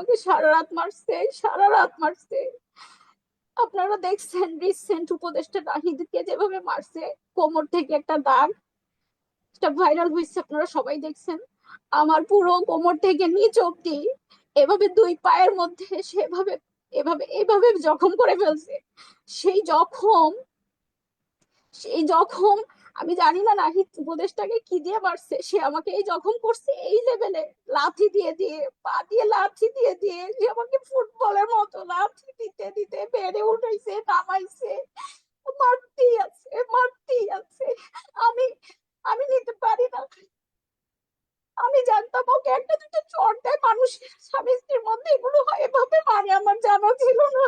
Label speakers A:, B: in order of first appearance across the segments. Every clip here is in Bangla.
A: আমাকে সারা রাত মারছে, সারা রাত মারছে। আপনারা দেখছেন রিসেন্ট উপদেষ্টা নাহিদকে যেভাবে মারছে, কোমর থেকে একটা দাগ। এটা ভাইরাল হয়েছে, আপনারা সবাই দেখছেন। আমার পুরো কোমর থেকে নিচ অব্দি এভাবে দুই পায়ের মধ্যে সেভাবে, এভাবে এভাবে জখম করে ফেলছে। সেই জখম সেই জখম আমি জানি না নাহিদ উপদেশটাকে কি দিয়ে মারছে? সে আমাকে এই জখম করছে এই লেভেলে লাথি দিয়ে দিয়ে, পা দিয়ে লাথি দিয়ে দিয়ে সে আমাকে ফুটবলের মতো লাথি দিতে দিতে বেড়ে উঠাইছে নামাইছে। মারতেই আছে মারতেই আছে। আমি আমি নিতে পারি না। আমি জানতাম ওকে একটা দুটো চট দেয় মানুষের। স্বামী স্ত্রীর মধ্যে এগুলো হয়, এভাবে মানে আমার জানা ছিল না।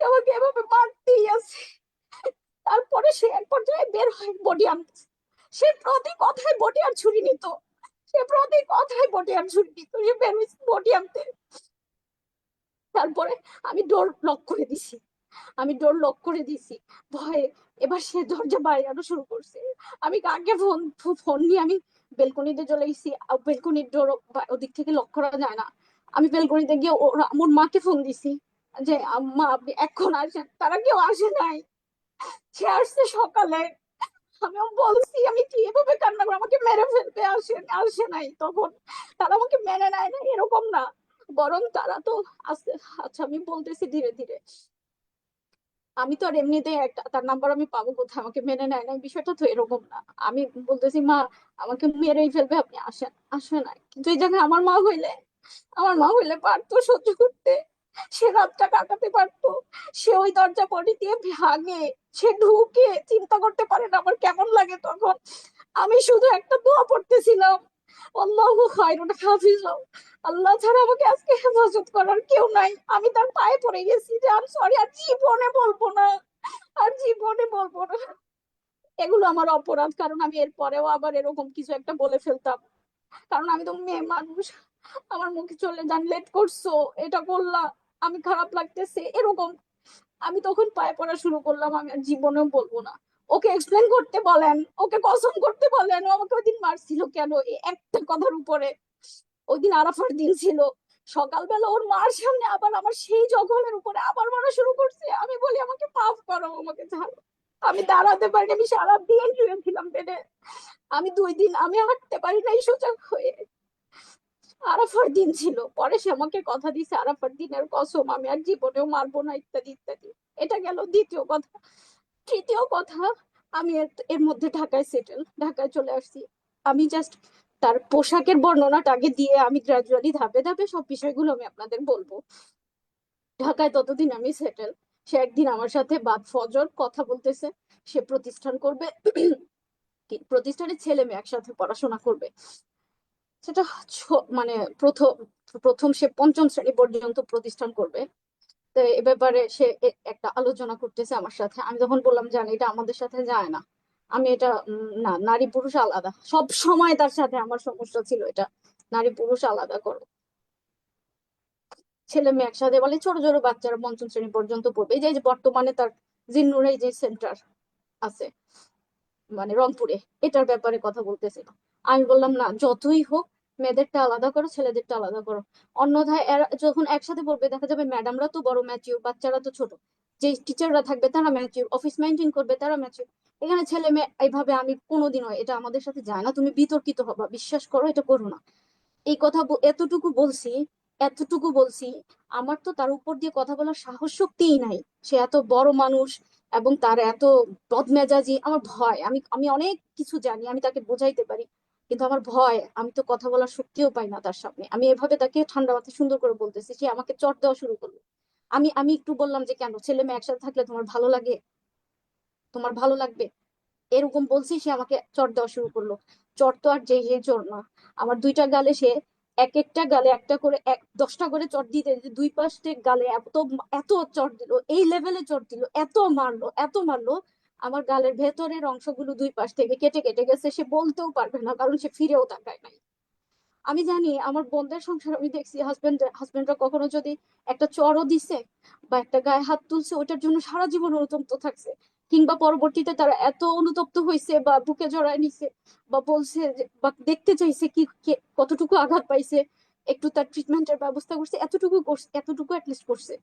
A: আমাকে এভাবে মারতেই আছে। তারপরে সে এক পর্যায়ে বের হয় বডি আনতে সে প্রতি কথায় বডি আর ছুরি নিত। সে প্রতি কথায় বডি আর ছুরি নিত। সে বের হয়েছে বডি আনতে। তারপরে আমি ডোর লক করে দিছি। আমি ডোর লক করে দিছি। ভয়ে এবার সে দরজা বাইরানো শুরু করছে। আমি কাকে ফোন ফোন নিয়ে আমি বেলকনিতে চলে গেছি। বেলকনির ডোর ওদিক থেকে লক করা যায় না। আমি বেলকনিতে গিয়ে ওর, আমার মাকে ফোন দিছি যে, আম্মা, আপনি এখন আসেন। তারা কেউ আসে নাই। সে সকালে। আমি বলছি, আমি কি এভাবে কান্না করে? আমাকে মেরে ফেলবে আসে আসে নাই তখন। তারা আমাকে মেনে নেয় না এরকম না। বরং তারা তো আস্তে আচ্ছা আমি বলতেছি ধীরে ধীরে। আমি তো আর এমনিতে একটা তার নাম্বার আমি পাবো কোথায়? আমাকে মেনে নেয় না বিষয়টা তো এরকম না। আমি বলতেছি, মা, আমাকে মেরেই ফেলবে, আপনি আসেন। আসে না কিন্তু এই জায়গায় আমার মা হইলে, আমার মা হইলে পারতো সহ্য করতে। সে রাতটা কাটাতে পারতো। সে ওই দরজা বডি দিয়ে ভাঙে। সে ঢুকে চিন্তা করতে পারে না, আমার কেমন লাগে তখন। আমি শুধু একটা দোয়া পড়তেছিলাম। আল্লাহু খায়রুন হাফিজ। আল্লাহ ছাড়া আমাকে আজকে হেফাজত করার কেউ নাই। আমি তার পায়ে পড়ে গেছি যে আমি সরি আর জীবনে বলব না। আর জীবনে বলব না। এগুলো আমার অপরাধ, কারণ আমি এর পরেও আবার এরকম কিছু একটা বলে ফেলতাম। কারণ আমি তো মেয়ে মানুষ। আমার মুখে চলে যান, লেট করছ, এটা করলা। আমি খারাপ লাগতেছে, এরকম। আমি তখন পায়ে পড়া শুরু করলাম, আমি আর জীবনেও বলব না। ওকে এক্সপ্লেন করতে বলেন, ওকে কসম করতে বলেন, ও আমাকে ওই দিন মারছিল কেন? এই একটা কথার উপরে। ওই দিন আরাফার দিন ছিল। সকালবেলা ওর মার সামনে আবার আমার সেই জঘলের উপরে আবার মারা শুরু করছে। আমি বলি, আমাকে মাফ করো, আমাকে ছাড়ো। আমি দাঁড়াতে পারিনি, আমি সারা দিন শুয়েছিলাম বেডে। আমি দুই দিন, আমি হাঁটতে পারি নাই সোজা হয়ে। আরাফার দিন ছিল। পরে সে আমাকে কথা দিছে আরাফার দিনের কসম, আমি আর জীবনেও মারবো না, ইত্যাদি ইত্যাদি। এটা গেল দ্বিতীয় কথা। তৃতীয় কথা, আমি এর- মধ্যে ঢাকায় সেটেল ঢাকায় চলে আসছি। আমি জাস্ট তার পোশাকের বর্ণনাটা আগে দিয়ে আমি গ্রাজুয়ালি ধাপে ধাপে সব বিষয়গুলো আমি আপনাদের বলব। ঢাকায় ততদিন আমি সেটেল সে একদিন আমার সাথে বাদ ফজর কথা বলতেছে, সে প্রতিষ্ঠান করবে। প্রতিষ্ঠানের ছেলে মেয়ে একসাথে পড়াশোনা করবে। সেটা মানে প্রথম প্রথম সে পঞ্চম শ্রেণি পর্যন্ত প্রতিষ্ঠান করবে। তো এ ব্যাপারে সে একটা আলোচনা করতেছে আমার সাথে। আমি তখন বললাম, জানি, এটা আমাদের সাথে যায় না। আমি এটা না, নারী পুরুষ আলাদা। সব সময় তার সাথে আমার সমস্যা ছিল এটা। নারী পুরুষ আলাদা করো। ছেলে মেয়ে একসাথে বলে, ছোট ছোট বাচ্চারা পঞ্চম শ্রেণি পর্যন্ত পড়বে। এই যে বর্তমানে তার জিন্নুর এই যে সেন্টার আছে মানে রংপুরে, এটার ব্যাপারে কথা বলতেছিল। আমি বললাম, না, যতই হোক, মেয়েদেরটা আলাদা করো, ছেলেদেরটা আলাদা করো। অন্যথায় যখন একসাথে পড়বে, দেখা যাবে ম্যাডামরা তো বড় ম্যাচিউর বাচ্চারা তো ছোট। যে টিচাররা থাকবে, তারা ম্যাচিউর অফিস মেনটেন করবে, তারা ম্যাচিউর এখানে ছেলে মেয়ে, এইভাবে আমি কোনোদিনও এটা আমাদের সাথে যায় না। তুমি বিতর্কিত হবা, বিশ্বাস করো, এটা করো না। এই কথা এতটুকু বলছি এতটুকু বলছি, আমার তো তার উপর দিয়ে কথা বলার সাহস শক্তিই নাই। সে এত বড় মানুষ এবং তার এত বদমেজাজি, আমার ভয়। আমি আমি অনেক কিছু জানি, আমি তাকে বোঝাইতে পারি। কিন্তু আমার ভয়, আমি তো কথা বলার শক্তিও পাই না তার সামনে। আমি এভাবে তাকে ঠান্ডা মাথায় সুন্দর করে বলতেছি, সে আমাকে চট দেওয়া শুরু করল। আমি আমি একটু বললাম যে, কেন? ছেলে মেয়ে একসাথে থাকলে তোমার ভালো লাগে? তোমার ভালো লাগবে? এরকম বলছি, সে আমাকে চট দেওয়া শুরু করল। চট তো আর যে যে চোর না। আমার দুইটা গালে সে এক একটা গালে একটা করে এক, দশটা করে চট দিতে দুই পাশে গালে এত এত চট দিল, এই লেভেলে চট দিল, এত মারলো এত মারলো। আমার গালের ভেতরের অংশগুলো দুই পাশ থেকে কেটে কেটে গেছে, সে বলতেও পারবে না, কারণ সে ফিরেও তাকায় নাই। আমি জানি আমার বোনদের সংসার, আমি দেখছি হাজবেন্ড হাজবেন্ডরা কখনো যদি একটা চড়ও দিছে বা একটা গায়ে হাত তুলছে ওটার জন্য সারা জীবন অনুতপ্ত থাকছে। কিংবা পরবর্তীতে তারা এত অনুতপ্ত হয়েছে বা বুকে জড়ায় নিছে বা বলছে বা দেখতে চাইছে কি, কে- কতটুকু আঘাত পাইছে, একটু তার ট্রিটমেন্টের ব্যবস্থা করছে, এতটুকু করছে, এতটুকু অ্যাটলিস্ট করছে।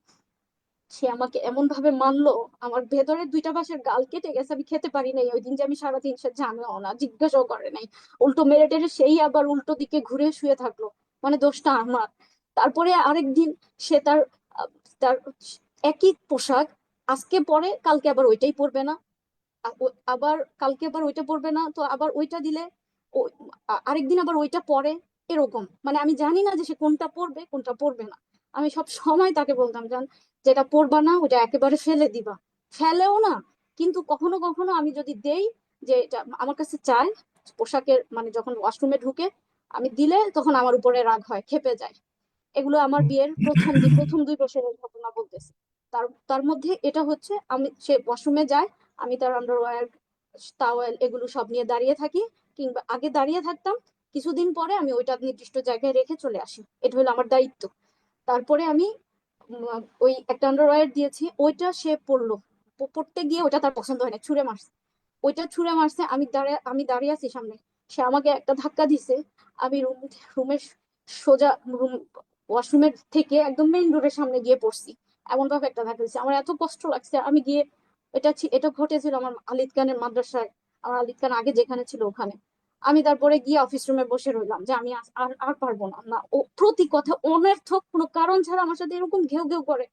A: সে আমাকে এমন ভাবে মারলো, আমার ভেতরের দুইটা পাশের গাল কেটে গেছে, আমি খেতে পারি নাই। ওই দিন যে আমি সারাদিন সে জানেও না, জিজ্ঞাসাও করে নাই। উল্টো মেরে টেরে সেই আবার উল্টো দিকে ঘুরে শুয়ে থাকল মানে দোষটা আমার। তারপরে আরেক দিন সে তার তার একই পোশাক, আজকে পরে, কালকে আবার ওইটাই পরবে না। আবার কালকে আবার ওইটা পরবে না, তো আবার ওইটা দিলে আরেকদিন আবার ওইটা পরে, এরকম। মানে আমি জানি না যে সে কোনটা পরবে কোনটা পরবে না। আমি সব সময় তাকে বলতাম, জান যেটা পরবা না ওটা একেবারে ফেলে দিবা। ফেলেও না কিন্তু কখনো কখনো আমি যদি দেই যে এটা আমার কাছে চাই পোশাকের মানে যখন ওয়াশরুমে ঢুকে আমি দিলে তখন আমার উপরে রাগ হয় খেপে যায়। এগুলো আমার বিয়ের প্রথম দিন প্রথম দুই বছরের ঘটনা বলতেছি। তার তার মধ্যে এটা হচ্ছে আমি সে ওয়াশরুমে যায় আমি তার আন্ডারওয়্যার টাওয়েল এগুলো সব নিয়ে দাঁড়িয়ে থাকি কিংবা আগে দাঁড়িয়ে থাকতাম কিছুদিন পরে আমি ওইটা নির্দিষ্ট জায়গায় রেখে চলে আসি। এটা হলো আমার দায়িত্ব। তারপরে আমি ওই একটা আন্ডারওয়্যার দিয়েছি, ওইটা সে পরলো পড়তে গিয়ে ওইটা তার পছন্দ হয় না ছুঁড়ে মারছে। ওইটা ছুঁড়ে মারছে, আমি দাঁড়িয়ে আমি দাঁড়িয়ে আছি সামনে। সে আমাকে একটা ধাক্কা দিছে, আমি রুম রুমের সোজা রুম ওয়াশরুমের থেকে একদম মেইন রোডের সামনে গিয়ে পড়ছি। এমন ভাবে একটা ধাক্কা দিচ্ছে আমার এত কষ্ট লাগছে, আমি গিয়ে এটা এটা ঘটেছিল আমার আলিদ খানের মাদ্রাসায়। আমার আলিদ খান আগে যেখানে ছিল ওখানে। আমি তারপরে গিয়ে অফিস রুমে বসে রইলাম যে আমি আর আর পারব না। না, ও প্রতি কথা অনর্থক, কোনো কারণ ছাড়া আমার সাথে এরকম ঘেউ ঘেউ করে,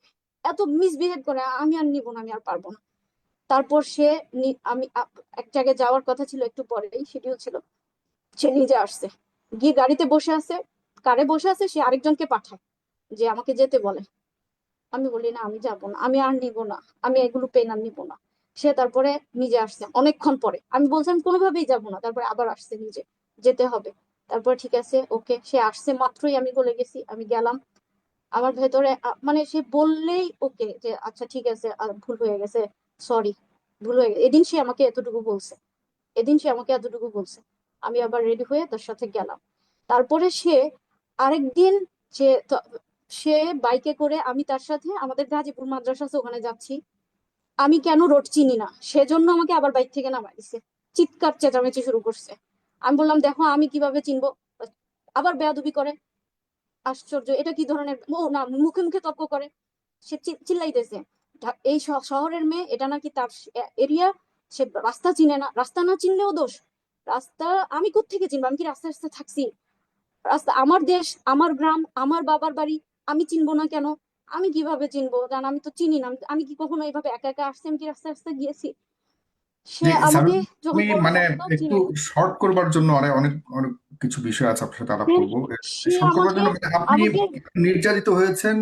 A: এত মিসবিহেভ করে, আমি আর নিব না, আমি আর পারব না। তারপর সে আমি এক জায়গায় যাওয়ার কথা ছিল একটু পরেই শিডিউল ছিল। সে নিজে আসছে। গিয়ে গাড়িতে বসে আছে, কারে বসে আছে, সে আরেকজনকে পাঠায়, যে আমাকে যেতে বলে। আমি বলি, না, আমি যাব না, আমি আর নিব না, আমি এগুলো পেন আর নিব না। সে তারপরে নিজে আসছে, অনেকক্ষণ পরে। আমি বলছিলাম, কোনোভাবেই যাব না। তারপরে আবার আসছে নিজে, যেতে হবে। তারপর ঠিক আছে, ওকে, সে আসছে মাত্রই, আমি বলে গেছি, আমি গেলাম। আমার ভেতরে মানে সে বললেই ওকে যে আচ্ছা ঠিক আছে ভুল হয়ে গেছে, সরি, ভুল হয়ে গেছে। এদিন সে আমাকে এতটুকু বলছে, এদিন সে আমাকে এতটুকু বলছে। আমি আবার রেডি হয়ে তার সাথে গেলাম। তারপরে সে আরেকদিন ত- সে বাইকে করে আমি তার সাথে আমাদের গাজীপুর মাদ্রাসা আছে, ওখানে যাচ্ছি। আমি কেন রোড চিনি না? সেজন্য আমাকে আবার বাইক থেকে নামাই দিছে। চিৎকার চেঁচামেচি শুরু করছে। আমি বললাম, দেখো, আমি কীভাবে চিনবো? আবার বেয়াদবি করে। আশ্চর্য, এটা কি ধরনের? ও না, মুখে মুখে তর্ক করে। সে চিল্লাইতেছে। এই শহরের মেয়ে, এটা নাকি তার এরিয়া? সে রাস্তা চিনে না। রাস্তা না চিনলেও দোষ। রাস্তা, আমি কোত্থেকে চিনবো? আমি কি রাস্তা রাস্তায় থাকছি? রাস্তা আমার দেশ, আমার গ্রাম, আমার বাবার বাড়ি, আমি চিনবো না কেন? আমি কীভাবে চিনবো? জান আমি তো চিনি না। আমি- কি কখনো এইভাবে একা একা আসছি? আমি কি রাস্তায় রাস্তায় গিয়েছি? সে আমাকে
B: মানে একটু শর্ট করবার জন্য অনেক অনেক অনেক কিছু বিষয় আছে আপনার সাথে আলাপ
A: হ্যাঁ,
B: করব। শর্ট করবার জন্য মানে আপনি নির্যাতিত হয়েছেন।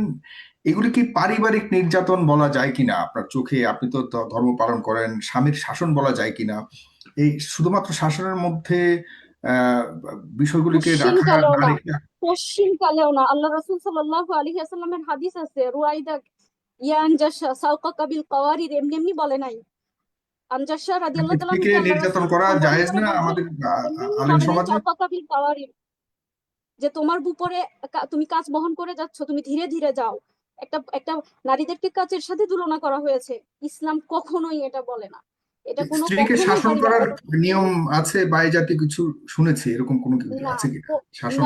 B: এগুলি কি পারিবারিক নির্যাতন বলা যায় কিনা? আপনার চোখে আপনি তো ধর্ম পালন করেন স্বামীর শাসন বলা যায় কিনা? এই শুধুমাত্র শাসনের মধ্যে আহ বিষয়গুলিকে রেখে
A: পশ্চিম কালেও না। আল্লাহ রাসূল সাল্লাল্লাহু আলাইহি ওয়াসাল্লামের হাদিস আছে রুয়াইদা ইয়া আনজাশা সাওকাকা বিল কাওয়ারির এমনি এমনি বলে নাই। আনজাশা রাদিয়াল্লাহু তাআলা
B: নির্যাতন করা জায়েজ না আমাদের আহ,
A: এমনি এমনি
B: আলেম সমাজে?
A: সাওকাকা বিল কাওয়ারির যে তোমার উপরে তুমি কাজ বহন করে যাচ্ছ তুমি ধীরে ধীরে যাও। একটা একটা নারীদেরকে কাজের সাথে তুলনা করা হয়েছে। ইসলাম কখনোই এটা বলে না। এটা কোনো
B: স্ত্রীকে শাসন করার নিয়ম আছে বা জাতীয় কিছু শুনেছি এরকম কোনো কিছু আছে কিনা? শাসন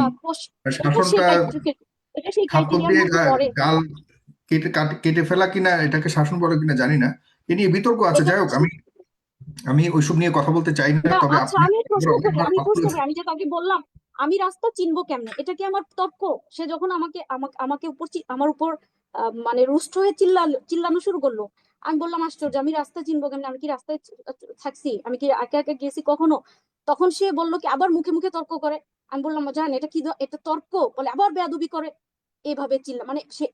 B: শাসনটা থাপ্পড় দিয়ে গাল কেটে কেটে ফেলা কিনা এটাকে শাসন বলে কিনা জানি না। এ নিয়ে বিতর্ক আছে যাই হোক আমি আমি ওইসব নিয়ে কথা বলতে চাই না তবে
A: আচ্ছা আমি প্রশ্ন করি আমি প্রশ্ন করি আমি যে তাকে বললাম আমি রাস্তা চিনবো কেমনে? এটা কি আমার তর্ক? সে যখন আমাকে আমাকে উপর আমার উপর মানে রুষ্ট হয়ে চিল্লালো চিল্লানো শুরু করল আমি বললাম, আশ্চর্য, আমি রাস্তা চিনবো কেমনে? আমি কি রাস্তায় থাকছি? আমি কি একা একা গেছি কখনো? তখন সে বলল কি, আবার মুখে মুখে তর্ক করে। আমি বললাম, জান, এটা কি এটা তর্ক? বলে, আবার বেয়াদবি করে। এইভাবে চিল্লা মানে সে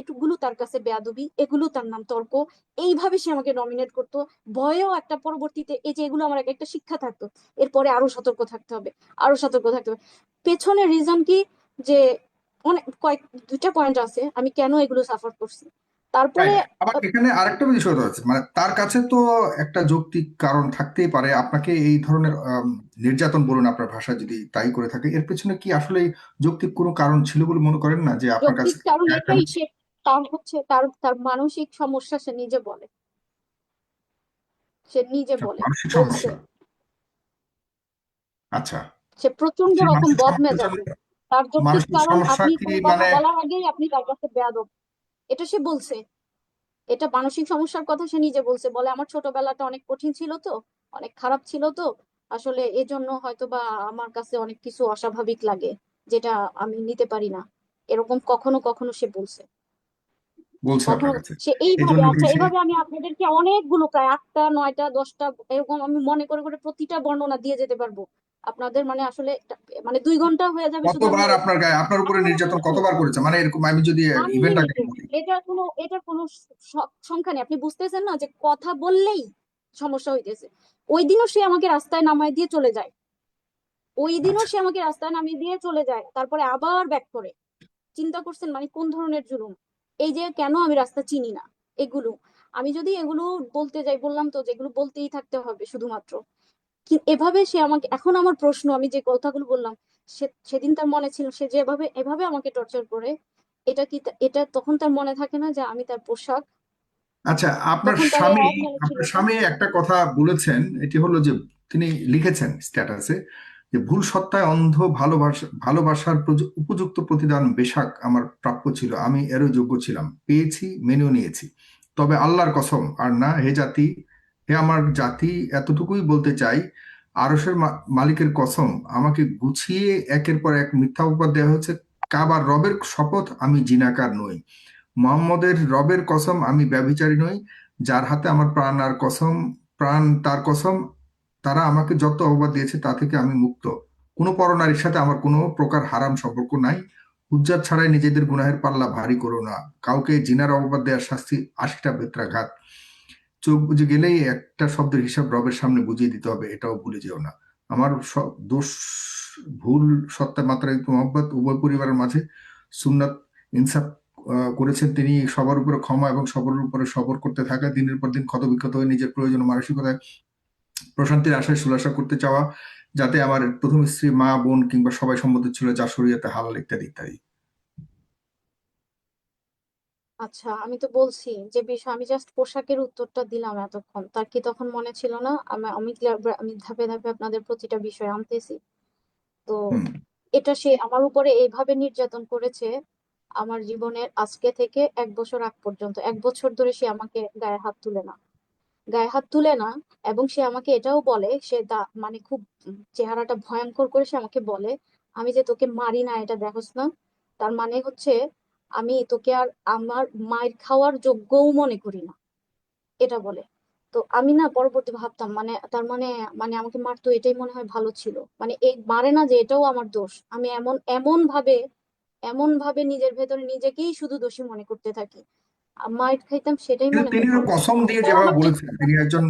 A: এগুলো তার কাছে বেয়াদবি, এগুলো তার নাম তর্ক। এইভাবে সে আমাকে নমিনেট করতো। ভয়েও একটা পরবর্তীতে, এই যে এগুলো আমার একটা শিক্ষা থাকতো, এরপরে আরও সতর্ক থাকতে হবে, আরও সতর্ক থাকতে হবে। পেছনে রিজন কি? যে অনেক, কয়েক, দুইটা পয়েন্ট আছে, আমি কেন এগুলো সাফার করছি? তারপরে.
B: আবার এখানে আরেকটা বিষয় রয়েছে মানে তার কাছে তো একটা যৌক্তিক কারণ থাকতেই পারে। আপনাকে এই ধরনের নির্যাতন বলুন আপনার ভাষা যদি তাই করে থাকে এর পেছনে কি আসলে যৌক্তিক কোনো কারণ ছিল বলে মনে করেন না যে আপনার কাছে
A: কারণ এটাই সে তার হচ্ছে তার তার মানসিক সমস্যা সে নিজে বলে। সে নিজে বলে।
B: মানসিক সমস্যা। আচ্ছা।
A: সে
B: প্রচণ্ড
A: রকম
B: মানসিক
A: বদ
B: সমস্যার
A: মেজাজি
B: জন্য
A: তার যৌক্তিক কারণ আপনি কোনো কথা
B: মানে
A: বলার আগেই আপনি তার কাছে বেয়াদব। এটা সে বলছে। এটা মানসিক সমস্যার কথা সে নিজে বলছে। বলে আমার ছোটবেলাটা অনেক কঠিন ছিল তো, অনেক খারাপ ছিল তো। আসলে এজন্য হয়তো বা আমার কাছে অনেক কিছু অস্বাভাবিক লাগে, যেটা আমি নিতে পারি না। এরকম কখনো কখনো সে বলছে।
B: বলছে আপনার কাছে।
A: সে এইভাবে আচ্ছা এইভাবে আমি আপনাদেরকে অনেকগুলো প্রায় আটটা নয়টা দশটা এরকম আমি মনে করে করে প্রতিটা বর্ণনা দিয়ে যেতে পারব। আপনাদের মানে আসলে মানে দুই ঘণ্টা হয়ে যাবে
B: কতবার আপনার গায়ে আপনার উপরে নির্যাতন কতবার করেছে? মানে এরকম আমি যদি ইভেন্ট
A: এটার কোনো এটার কোনো সংখ্যা নেই। আপনি বুঝতেছেন না যে কথা বললেই সমস্যা হইতেছে। ওই দিনও সে আমাকে রাস্তায় নামায় দিয়ে চলে যায়। ওই দিনও
B: আচ্ছা।
A: সে আমাকে রাস্তায় নামিয়ে দিয়ে চলে যায়। তারপরে আবার ব্যাক করে। চিন্তা করছেন মানে কোন ধরনের জুলুম? এই যে কেন আমি রাস্তা চিনি না? এগুলো। আমি যদি এগুলো বলতে যাই বললাম তো যেগুলো বলতেই থাকতে হবে শুধুমাত্র। এভাবে সে আমাকে এখন আমার প্রশ্ন আমি যে কথাগুলো বললাম সেদিন তার মনে ছিল সে যেভাবে এভাবে আমাকে টর্চার করে এটা কি এটা তখন তার মনে থাকে না যে আমি তার পোশাক?
B: আচ্ছা আপনার স্বামী আপনার স্বামী একটা কথা বলেছেন এটি হলো যে তিনি লিখেছেন স্ট্যাটাসে যে ভুল সত্তায় অন্ধ ভালোবাসা, ভালোবাসার উপযুক্ত প্রতিদান বেশাক আমার প্রাপ্য ছিল, আমি এরও যোগ্য ছিলাম। পেয়েছি, মেনেও নিয়েছি। তবে আল্লাহর কসম, আর না, হে জাতি, হে আমার জাতি, এতটুকুই বলতে চাই আরসের মালিকের কসম, আমাকে গুছিয়ে একের পর এক মিথ্যা উপহার দেওয়া হয়েছে, কাবার রবের শপথ আমি জিনাকার নই। মোহাম্মদের রবের কসম আমি ব্যভিচারী নই, যার হাতে আমার প্রাণ আর কসম, প্রাণ তার কসম তারা আমাকে যত অপবাদ দিয়েছে তা থেকে আমি মুক্ত। কোনো পরনারীর সাথে আমার কোনো প্রকার হারাম সম্পর্ক নাই। হুজ্জাত ছাড়াই নিজেদের গুনাহের পাল্লা ভারী করো না। কাউকে জিনার অপবাদ দেওয়ার শাস্তি আশিটা বেত্রাঘাত। চোখ বুজে গেলেই একটা শব্দের হিসাব রবের সামনে বুঝিয়ে দিতে হবে, এটাও ভুলে যেও না। আমার দোষ, ভুল সত্তা মাত্রায় মোহাম্মদ উভয় পরিবারের মাঝে সুন্নাত ইনসাফ করেছেন তিনি। সবার উপরে ক্ষমা এবং সবার উপরে সবর করতে থাকা, দিনের পর দিন ক্ষতবিক্ষত হয়ে নিজের প্রয়োজন মানসিকতায় প্রশান্তির আশায় সুলাসা করতে চাওয়া যাতে আমার প্রথম স্ত্রী মা বোন কিংবা সবাই সম্মত ছিল যা শরীয়তে হালাল ইত্যাদি ইত্যাদি।
A: আচ্ছা আমি তো বলছি যে বিষয় আমি জাস্ট পোশাকের উত্তরটা দিলাম এতক্ষণ। তার কি তখন মনে ছিল না? আমি আমি আমি ধাপে ধাপে আপনাদের প্রতিটা বিষয় আনতেছি। তো এটা সে আমার উপরে এইভাবে নির্যাতন করেছে আমার জীবনের আজকে থেকে এক বছর আগ পর্যন্ত। এক বছর ধরে সে আমাকে গায়ে হাত তুলে না। গায়ে হাত তুলে না এবং সে আমাকে এটাও বলে, সে মানে খুব চেহারাটা ভয়ঙ্কর করে সে আমাকে বলে, আমি যে তোকে মারি না, এটা দেখোস না। তার মানে হচ্ছে আমি তোকে আর আমার মায়ের খাওয়ার যোগ্যও মনে করি না, এটা বলে। তো আমি না পরবর্তী ভাবতাম মানে তার মানে মানে আমাকে মারতো, এটাই মনে হয় ভালো ছিল। মানে এই মারে না যে এটাও আমার দোষ। আমি এমন এমন ভাবে এমন ভাবে নিজের ভেতরে নিজেকেই শুধু দোষী মনে করতে থাকি। মাইর খাইতাম সেটাই মনে
B: তিনি
A: হয়
B: তো কসম দিয়ে
A: ও
B: যেভাবে
A: আমার
B: বলেছেন তিনি একজন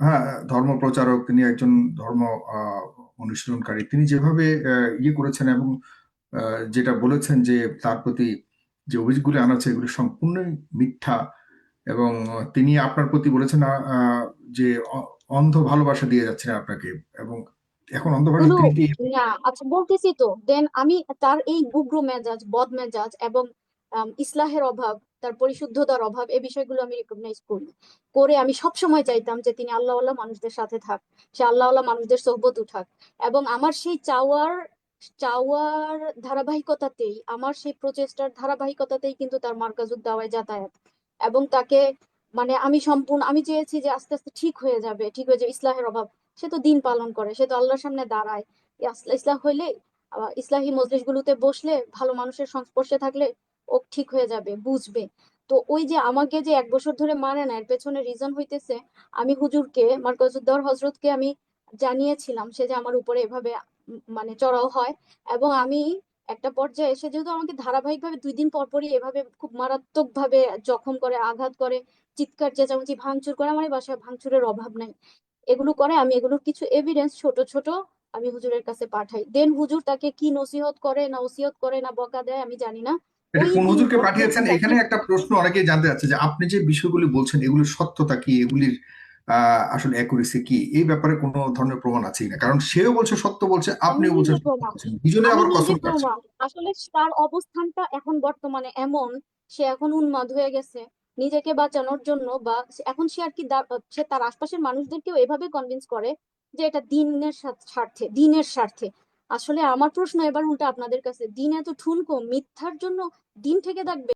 B: হ্যাঁ ধর্ম প্রচারক তিনি একজন ধর্ম অনুশীলনকারী। তিনি যেভাবে ইয়ে করেছেন এবং যেটা বলেছেন যে তার প্রতি যে অভিযোগগুলি আনাচ্ছে এগুলি সম্পূর্ণই মিথ্যা এবং তিনি আপনার প্রতি বলেছেন যে অন্ধ ভালোবাসা দিয়ে যাচ্ছেন আপনাকে এবং এখন অন্ধ ভালোবাসা তিনি
A: না আচ্ছা বলতেছি তো দেন আমি তার এই উগ্র মেজাজ বদ মেজাজ এবং ইসলাহের অভাব তার পরিশুদ্ধতার অভাব এই বিষয়গুলো আমি রিকগনাইজ করি। করে আমি সব সময় চাইতাম যে তিনি আল্লাহওয়ালা মানুষদের সাথে থাক, সে আল্লাহওয়ালা মানুষদের সোহবত উঠাক। এবং আমার সেই চাওয়ার চাওয়ার ধারাবাহিকতাতেই, আমার সেই প্রচেষ্টার ধারাবাহিকতাতেই কিন্তু তার মার্কাজুদ দাওয়ায় যাতায়াত। এবং তাকে মানে আমি সম্পূর্ণ, আমি চেয়েছি যে আস্তে আস্তে ঠিক হয়ে যাবে, ঠিক হয়ে যাবে, ইসলাহের অভাব। সে তো দিন পালন করে, সে তো আল্লাহর সামনে দাঁড়ায়। ইসলা- ইসলাম হইলে ইসলাহি মজলিসগুলোতে বসলে ভালো মানুষের সংস্পর্শে থাকলে ও ঠিক হয়ে যাবে, বুঝবে। তো ওই যে আমাকে যে এক বছর ধরে মানে না, এর পেছনে রিজন হইতেছে, আমি হুজুরকে, মার্কাজুদ্দৌর হজরতকে আমি জানিয়েছিলাম, সে যে আমার উপরে এভাবে মানে চড়াও হয় এবং আমি একটা পর্যায়ে এসে যেহেতু আমাকে ধারাবাহিকভাবে দুই দিন পর পরই এভাবে খুব মারাত্মক ভাবে জখম করে, আঘাত করে, চিৎকার, চেঁচামেচি, ভাঙচুর করে, আমার বাসায় ভাঙচুরের অভাব নাই। এগুলো করে, আমি এগুলোর কিছু এভিডেন্স ছোট ছোট আমি হুজুরের কাছে পাঠাই। দেন হুজুর তাকে কি নসিহত করে, না ওসিয়ত করে, না বকা দেয়, আমি জানি না।
B: হুজুরকে পাঠিয়েছেন? এখানে একটা প্রশ্ন অনেকেই জানতে চাচ্ছে যে আপনি যে বিষয়গুলি বলছেন এগুলির সত্যতা কি? এগুলির আসলে অ্যাকুরেসি কি? এই ব্যাপারে কোনো ধরনের প্রমাণ আছে কিনা কারণ সেও বলছে সত্য বলছে আপনিও বলছেন দুজনে আবার কসম
A: আসলে তার অবস্থানটা এখন বর্তমানে এমন সে এখন উন্মাদ হয়ে গেছে। নিজেকে বাঁচানোর জন্য বা এখন সে আর কি সে তার আশপাশের মানুষদেরকেও এভাবে কনভিন্স করে যে এটা দিনের স্বার্থে দিনের স্বার্থে। আসলে আমার প্রশ্ন এবার উল্টা আপনাদের কাছে। দিন এত ঠুনকো, মিথ্যার জন্য দিন থেকে থাকবে।